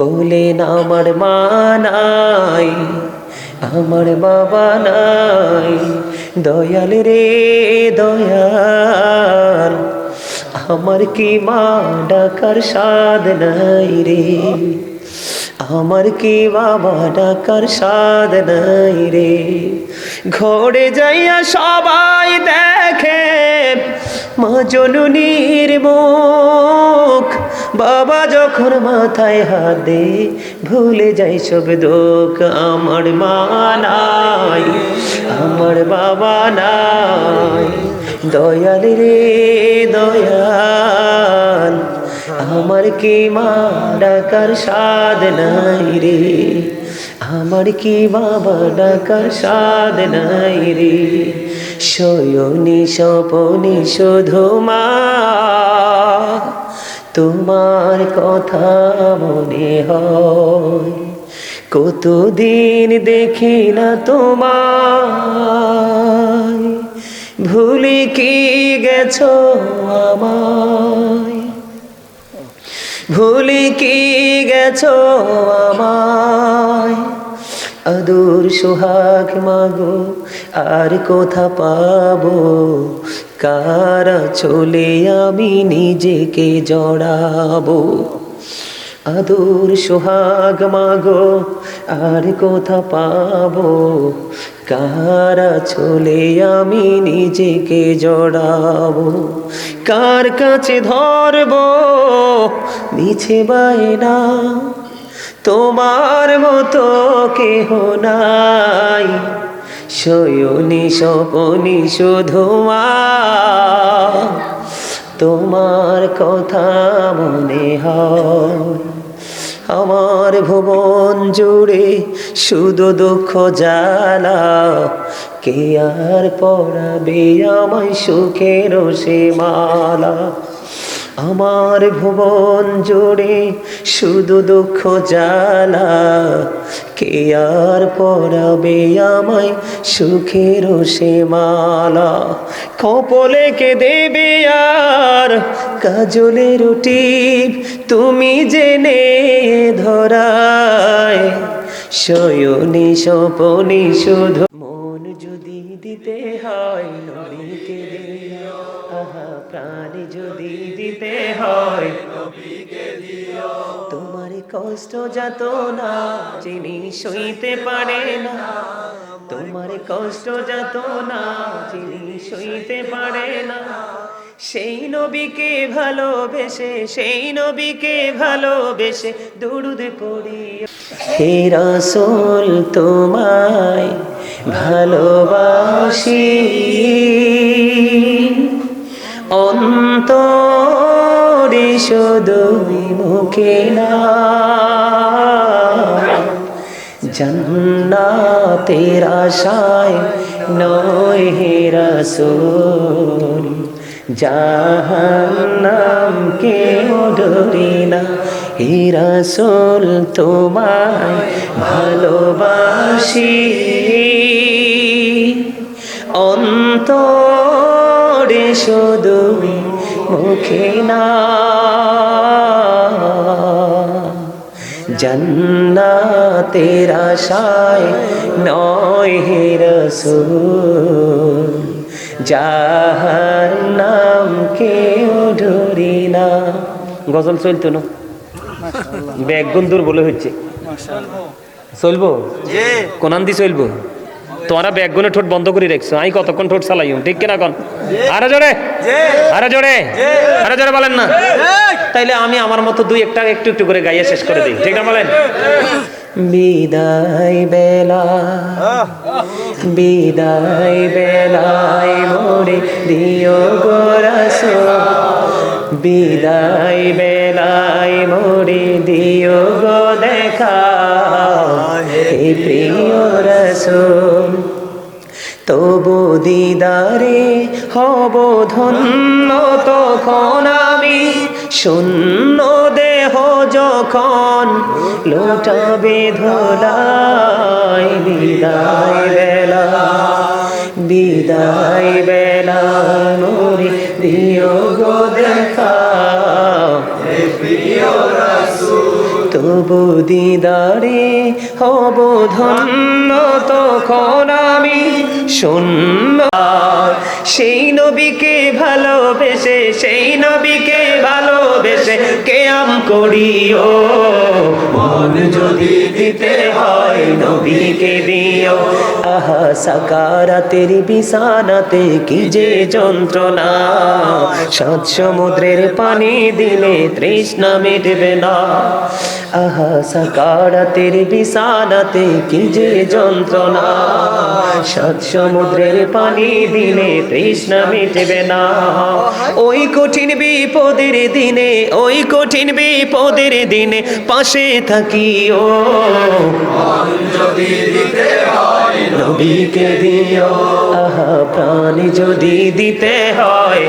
বলেন আমার মা নাই, আমার বাবা নাই। দয়াল রে দয়াল, আমার কি মা ডাকার স্বাদ নাই রে? আমার কি বাবা ডাকার স্বাদ নাই রে? ঘরে যাইয়া সবাই দেখে মা জননীর মুখ। বাবা যখন মাথায় হাত দে ভুলে যাই সব দুঃখ, আমার মা নাই, আমার বাবা নাই। দয়াল রে দয়াল, আমার কি মা ডাকার স্বাদ নাই রে? আমার কি বাবা ডাকার স্বাদ নাই রে? শয়নি স্বপনি শুধু মা, তোমার কথা মনে হয়। কতদিন দেখি না তোমায়, ভুলে কি গেছো আমায়? ভুলি কি গেছো আমায়? আদুর সোহাগ মাগো আর কোথা পাবো? কারা চলে আমি নিজেকে জড়াবো? আদুর, সোহাগ, মাগো, আর কোথা পাবো? কারা চলে আমি নিজেকে জড়াবো? কার কাছে ধরবো? মিছে বায়না। তোমার মতো কেহ নাই। শয়নি স্বপনি শুধু মা। তোমার কথা মনে হয় আমার ভুবন জুড়ে শুধু দুঃখ জ্বালা। কে আর পড়াবে আমায় সুখের সে মালা? আমার ভুবন জুড়ে শুধু দুঃখ জ্বালা। কে আর পড়াবে আমায় সুখের সে মালা? কপলে কে দেবে আর কাজলে রুটি? তুমি জেনে ধরায় শয়নি স্বপনি শুধু মন যদি দিতে হয় দিও আহা, প্রাণ যদি দিতে হয় কষ্ট যত না যিনি সইতে পারে না। তোমার কষ্ট যত না যিনি সইতে পারে না। সেই নবীকে ভালোবেসে, সেই নবীকে ভালোবেসে দুরুদ পড়ি। হে রাসূল, তোমায় ভালোবাসি। অন্তরে শুধু মুখে না। জন্নাতের আশায় নয় হে রাসূল জাহান্নাম কে ডরি না। হে রাসূল, তোমায় ভালোবাসি। অন্তরে শুধু মুখে না। জন্নাতের আশায় নয় হে রসুল জাহান্নাম কেউ ডরি না। গজল চলতো না? ব্যাগ গুন্দুর বলে হচ্ছে। চলবো? কোনান দি চলবো? তোমরা ব্যাগগুলো ঠোঁট বন্ধ করে রাখছো। আমি কতক্ষণ ঠোঁট চালাইম? ঠিক কিনা কন? আরে জোরে? আরে জোরে? আরে জোরে বলেন না। তাইলে আমি আমার মতো দুই একটা একটু একটু করে গাইয়ে শেষ করে দিই। ঠিক না বলেন? বিদায় বেলা, বিদায় বেলায় মোরে দিও গোরাস বিদায় বেলায় মোরে প্রিয় রসুল, তবু দিদারে হব ধন্য তখন আমি। শূন্য দেহ যখন লোটাবে ধোলাই, বিদায় বেলা বিদায় বেলা মোরে দিও গো দেখা। তবু দিদারে হব ধন্য তখন আমি। শূন্য সেই নবীকে ভালোবেসে, সেই নবীকে ভালোবেসে কেয়াম করিও। মন যদি দিতে হয় নবীকে দিও। আহা, সাকারাতের বিছানাতে কি যে যন্ত্রণা। সাত সমুদ্রের পানি দিলে তৃষ্ণা মিটবে না। আহা, সাকারাতের বিছানাতে কি যে যন্ত্রণা। সাত সমুদ্রের পানি দিলে তৃষ্ণা মিটবে না। ওই কঠিন বিপদের দিনে, ওই কঠিন বিপদের দিনে পাশে থাকিও। নবীকে দিও, আহা, প্রাণ যদি দিতে হয়।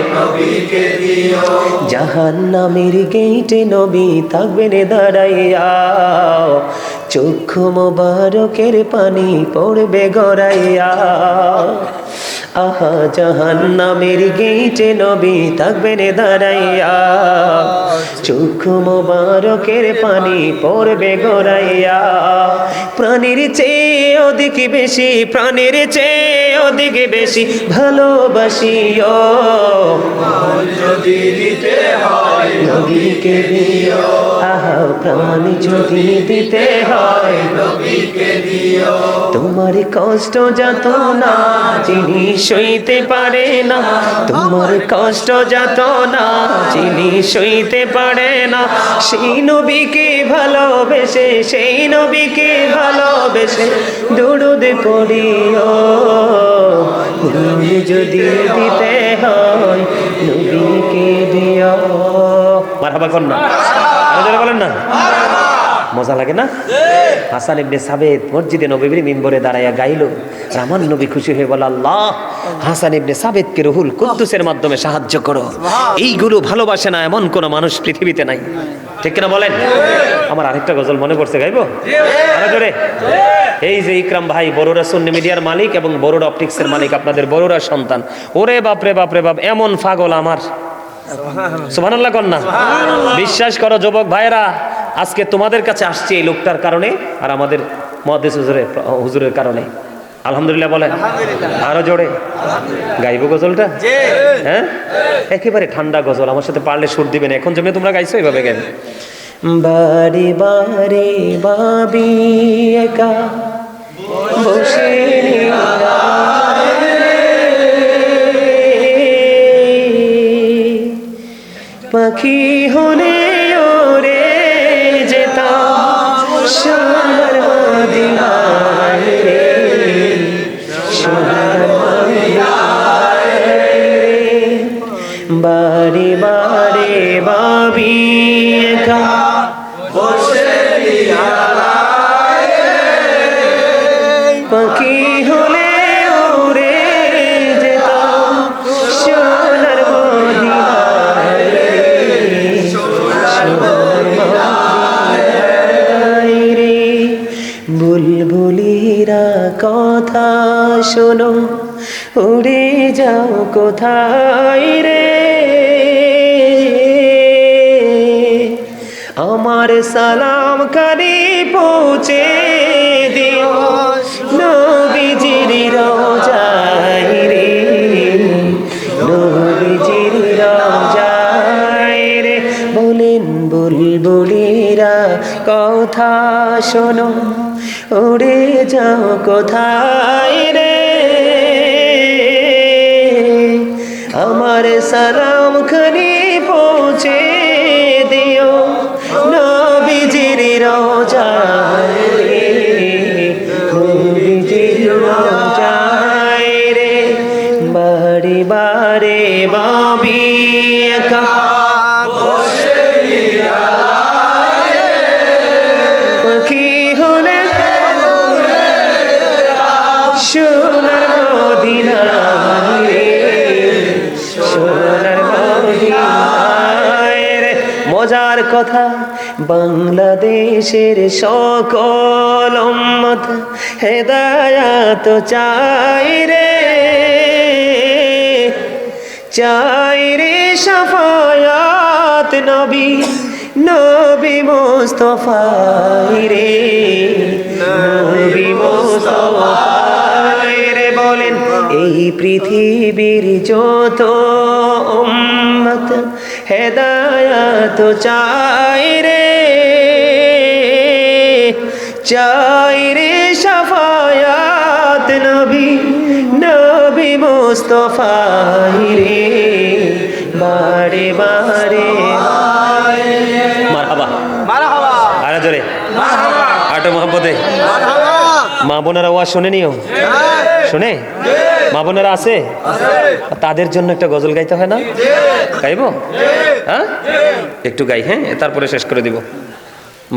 জাহান নামের গেইটে নবী থাকবেন দাঁড়াইয়া। চক্ষু মোবারকের পানি পড়বে গড়াইয়া। আহা জাহান নামের গেইটে নবী থাকবেন দাঁড়াইয়া। চক্ষু মোবারকের পানি পড়বে গড়াইয়া। প্রাণীর চেয়ে অধিক বেশি প্রাণীর চেয়ে অধিক বেশি ভালোবাসিও। নবীকে দিও। আহা, প্রাণ যদি দিতে হয় তোমার কষ্ট যত না, যিনি সইতে পারে না। তোমার কষ্ট যত না, যিনি সইতে পারে না। সেই নবীকে ভালোবেসে, সেই নবীকে ভালোবেসে দৌড়দ পড়িও। নবী যদি দিতে হয় নবীকে দিও মারহাবা না। বলেন না? মজা লাগে না? হাসান ইবনে সাবেদ মসজিদে নবীর মিম্বরে দাঁড়াইয়া গাইল রামান নবী খুশি হয়ে বল আল্লাহ হাসান ইবনে সাবেদকে রহুল কুদ্দুসের মাধ্যমে সাহায্য করো। এইগুলো ভালোবাসে না এমন কোন মানুষ পৃথিবীতে নাই। ঠিক কিনা বলেন? আমার আরেকটা গজল মনে পড়ছে গাইবো? আরও জোরে? এই যে ইকরাম ভাই বড়রা সুন্নি মিডিয়ার মালিক এবং বড়রা অপটিক্সের মালিক আপনাদের বড়রা সন্তান। ওরে বাপরে বাপরে বাপ এমন পাগল আমার। সুবহানাল্লাহ কন্যা বিশ্বাস করো যুবক ভাইরা আজকে তোমাদের কাছে আসছে এই লোকটার কারণে আর আমাদের মহাদেশ হুজুরের হুজুরের কারণে। আলহামদুলিল্লাহ বলেন। আরও জোরে। গাইব গজলটা? হ্যাঁ? একেবারে ঠান্ডা গজল। আমার সাথে পারলে সুর দিবেন। এখন যেমনি তোমরা গাইছো এইভাবে গাইবে। বারে বারে বাবি একা বসে পাখি হলে সোনার মদিনায় রে সোনার মদিনায় রে বারে বাবি একা। শোনো, উড়ে যাও কোথায় রে? আমার সালাম কানে পৌঁছে দিও, নবীজির রোজাই রে। নবীজির রোজাই রে। বলেন বুলবুলিরা, কথা শোনো, উড়ে যাও কোথায় রে? আমার সালাম খানি পৌঁছে দিও। নবীজির রোজায় কথা, বাংলাদেশের সকল হেদায়াত চাই রে। চাই রে সাফায়াত নবী নবী মুস্তফাই রে। নবী মুস্তফাই রে বলেন, এই পৃথিবীর যত উম্মত হেদায়াত চাই রে চাই রে সাফায়াত নবী নবী মুস্তফাই রে বারে বারে। মারহাবা। আরে জোরে। আটো মোহাম্মদে। মা বোনেরা ওয়া শুনে নিও। শুনে? মা বোনেরা আছে? তাদের জন্য একটা গজল গাইতে হয় না? গাইব? হ্যাঁ? একটু গাই হ্যাঁ? তারপরে শেষ করে দিব।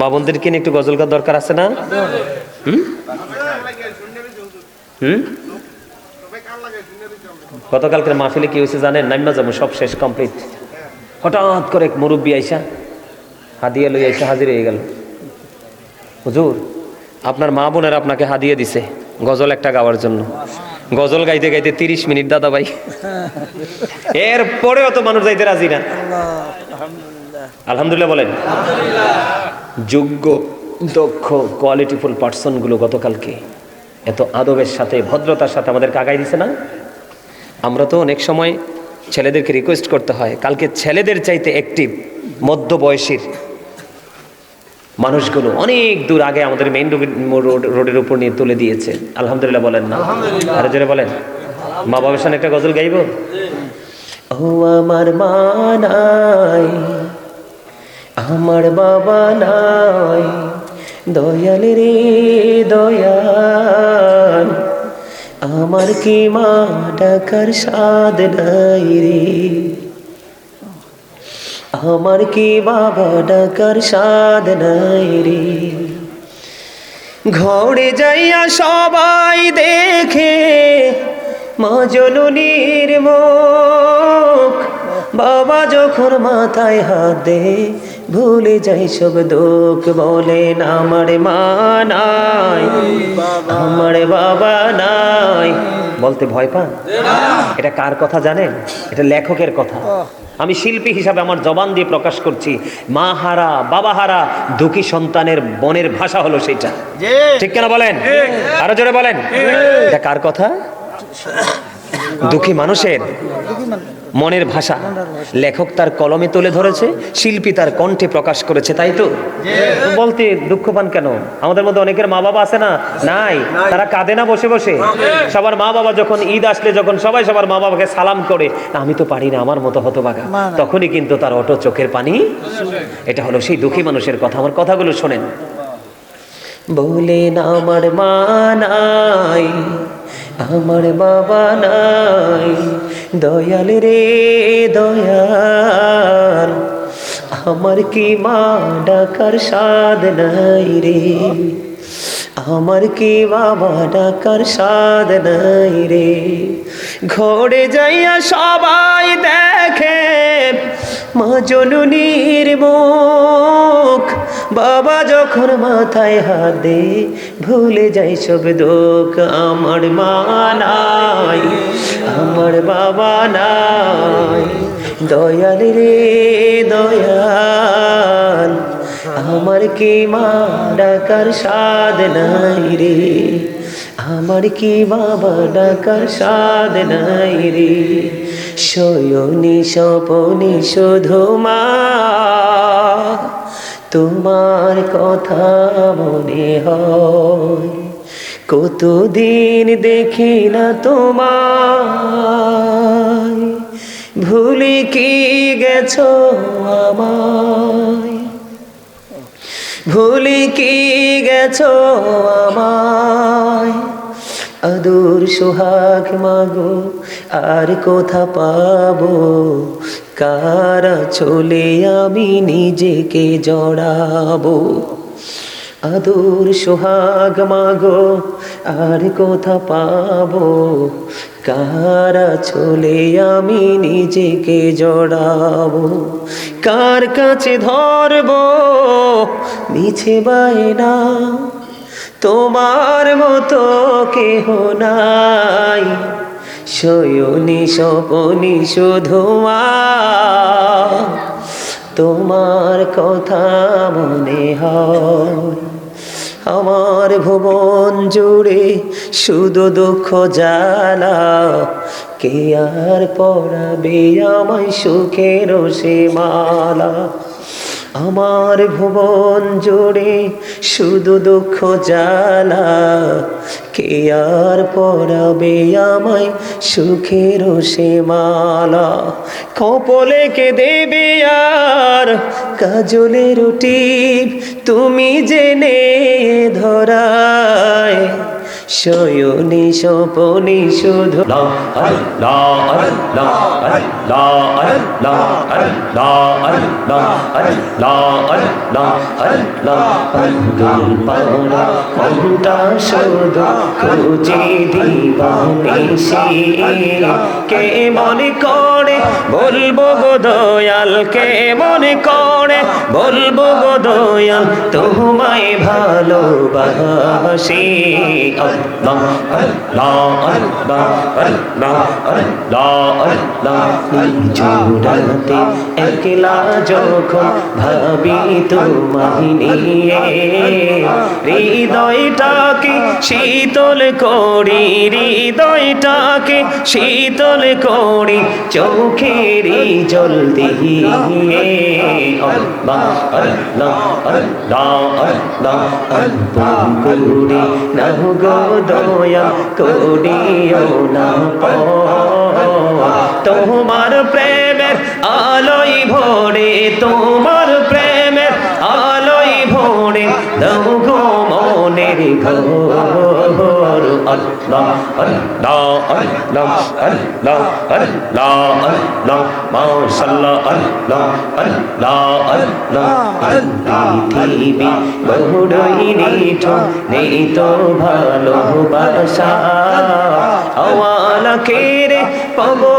মা বোনদেরকে নিয়ে একটু গজল গাওয়ার দরকার আছে না? হুম? হুম? গতকালকের মাহফিলে কি হয়েছে জানেন? নাইমা যাব সব শেষ কমপ্লিট হঠাৎ করে এক মুরব্বী আইসা হাদিয়া লই আইসা হাজির হয়ে গেল। হুজুর আপনার মা বোনের আপনাকে হাদিয়ে দিছে গজল একটা গাওয়ার জন্য। গজল গাইতে গাইতে তিরিশ মিনিট, দাদা ভাই। এর পরেও তো মানুষ যাইতে রাজি না। আলহামদুলিল্লাহ বলেন। যোগ্য, দক্ষ কোয়ালিটিফুল পার্সনগুলো গতকালকে এত আদবের সাথে, ভদ্রতার সাথে আমাদের কাগাই দিছে না? আমরা তো অনেক সময় ছেলেদেরকে রিকোয়েস্ট করতে হয়। কালকে ছেলেদের চাইতে অ্যাক্টিভ মধ্য বয়সীর মানুষগুলো অনেক দূর আগে আমাদের মেইন রোড রোডের উপর নিয়ে তুলে দিয়েছে। আলহামদুলিল্লাহ বলেন না। আরও জোরে বলেন। মা বাবার সামনে একটা গজল গাইব? ও আমার মা নাই আমার বাবা নাই দয়াল রে দয়াল আমার কি মা ডাকার স্বাদ নাই রে? আমার কি বাবা ডাকার স্বাদ নাই রে? ঘরে যাইয়া সবাই দেখে মা জননীর মুখ। বাবা যখন মাথায় হাত দে ভুলে যাই সব দুঃখ বলেন আমার মা নাই আমার বাবা নাই। বলতে ভয় পান? এটা কার কথা জানেন? এটা লেখকের কথা। আমি শিল্পী হিসাবে আমার জবান দিয়ে প্রকাশ করছি। মা হারা বাবা হারা দুঃখী সন্তানের বনের ভাষা হলো সেটা ঠিক কেনা বলেন? আরও জোরে বলেন? এটা কার কথা? দুঃখী মানুষের। মনের ভাষা। লেখক তার কলমে তুলে ধরেছে শিল্পী তার কণ্ঠে প্রকাশ করেছে তাই তো? বলতে দুঃখ পান কেন? আমাদের মধ্যে অনেকের মা বাবা আছে না? নাই। তারা কাঁদে না বসে বসে? সবার মা বাবা যখন ঈদ আসলে যখন সবাই সবার মা বাবাকে সালাম করে আমি তো পারি না আমার মতো হতবাগা তখনই কিন্তু তার অটো চোখের পানি এটা হলো সেই দুঃখী মানুষের কথা। আমার কথাগুলো শোনেন। বলেন আমার মা নাই। আমার বাবা নাই। দয়াল রে, দয়াল। আমার কি মা ডাকার স্বাদ নাই রে? আমার কি বাবা ডাকার স্বাদ নাই রে? ঘরে যাইয়া সবাই দেখে মা জননীর মুখ। বাবা যখন মাথায় হাত দে ভুলে যাই সব দুঃখ আমার মা নাই, আমার বাবা নাই। দয়াল রে দয়াল, আমার কি মা ডাকার স্বাদ নাই রে? আমার কি বাবা ডাকার স্বাদ নাই রে? শয়নি স্বপনি শুধু মা তোমার কথা মনে হয়, কতদিন দেখি না তোমার ভুলে কি গেছো আমায়? ভুলি কি গেছো আমায়? আদুর সোহাগ মাগো, আর কোথা পাবো? কারা চলে আমি নিজেকে জড়াবো। আদুর, সোহাগ, মাগো, আর কোথা পাবো। কারা চলে আমি নিজেকে জড়াবো? কার কাছে ধরবো? মিছে বায়না। তোমার মতো কেহ নাই। শয়নি স্বপনি শুধুমা তোমার কথা মনে হয় আমার ভুবন জুড়ে শুধু দুঃখ জ্বালা। কে আর পড়াবে আমায় সুখের সে মালা? আমার ভুবন জুড়ে শুধু দুঃখ জ্বালা। কে আর পড়াবে আমায় সুখের সে মালা। কপলে কে দেবে আর কাজলের টিপ তুমি জেনে ধরায়। শয়নি সপনি শুধু ঘণ্টা শুধু খুঁজে দিবানিসি কে মনে করে? বলব গো দয়াল, কে মনে করে? বলব গো দয়াল, তোমায় ভালোবাসি। জোড়াতে একলা যখন ভাবি তোমায় নিয়ে হৃদয়টাকে শীতল করি হৃদয়টাকে শীতল করি চোখেরই জল দিয়ে আল্লাহ আল্লাহ দয়া করিও না তোমার প্রেমের আলোই ভোরে তোমার প্রেমের আলোই ভোরে তো মনের ঘর আল্লাহ আল্লাহ আল্লাহ আল্লাহ আল্লাহ আল্লাহ মাশাআল্লাহ আল্লাহ আল্লাহ আল্লাহ পাবো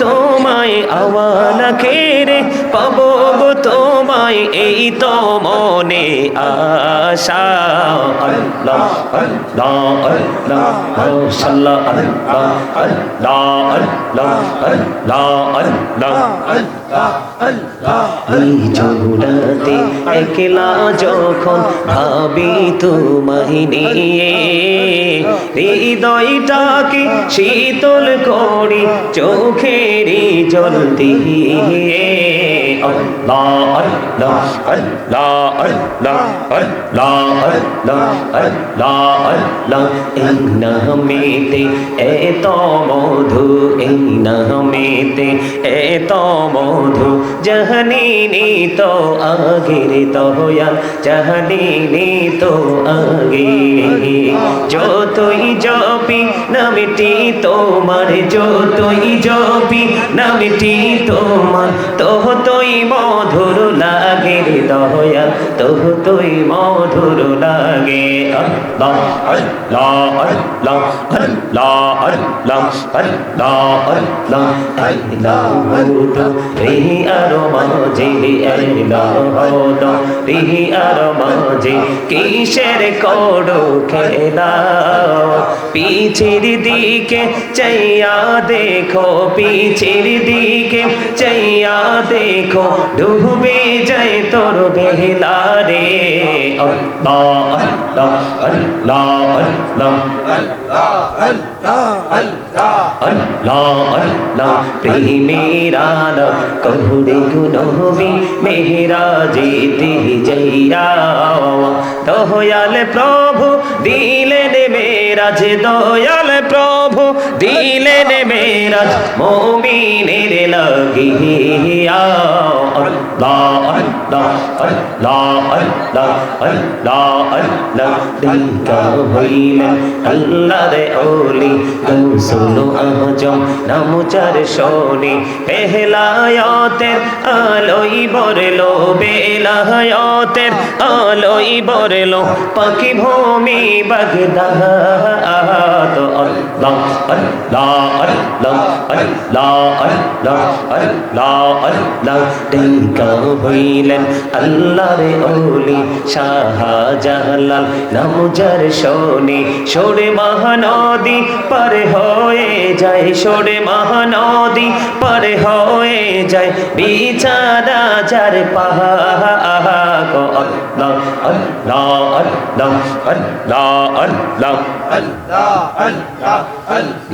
তোমায় আওয়ালা কেরে পাবো তোমায় এই তো মনে আশা। আল্লাহ জোড়াতে একলা যখন ভাবি তোমায় নিয়ে, হৃদয়টাকে শীতল করি চোখেরই জল দিয়ে। আল্লাহ আল্লাহ আল্লাহ আল্লাহ আল্লাহ আল্লাহ আল্লাহ আল্লাহ এই নামেতে এত মধু এই মধু জাহানিনি তো আগের তহয়াল জাহানিনি তো আগে যতই জপি নামটি তোমার যতই জপি নামটি তোমার তোহ তোই মধুর লাগে রে দয়াল তবু তুই মধুর লাগে রিহি আর মাঝে রিহি আর মাঝে কিসের করো খেলা পিছের দিকে চাইয়া দেখো পিছের দিকে চাইয়া দেখো ডুবে যায় তোর বেহলা রে আল্লাহ আল্লাহ আল্লাহ আল্লাহ আল্লাহ আল্লাহ প্রেমের কহুরে গুনবি মেহরা যেতে যাইয়া দয়াল প্রভু দিলেন মেরাজ দয়াল প্রভু দিলেন মেরাজ মমিনের লাগিয়া আল্লাহ আল্লাহ আল্লাহ আল্লাহ আল্লাহ আল্লাহ দিকা হইলেন আল্লাহ রে ওলি গৌসুল আজম নাম চার শোনে পেহলায়াতের আলোই বরলো বেলায়াতের আলোই বরলো পাখি ভূমি বাগদাদ আল্লাহ আল্লাহ হইলেন আল্লাহরে অলি শাহজাহালাল নামজার শোনে সরে মহানদী পার হয়ে যায় সরে মহানদী পার হয়ে যায় বিচারা যার পাহা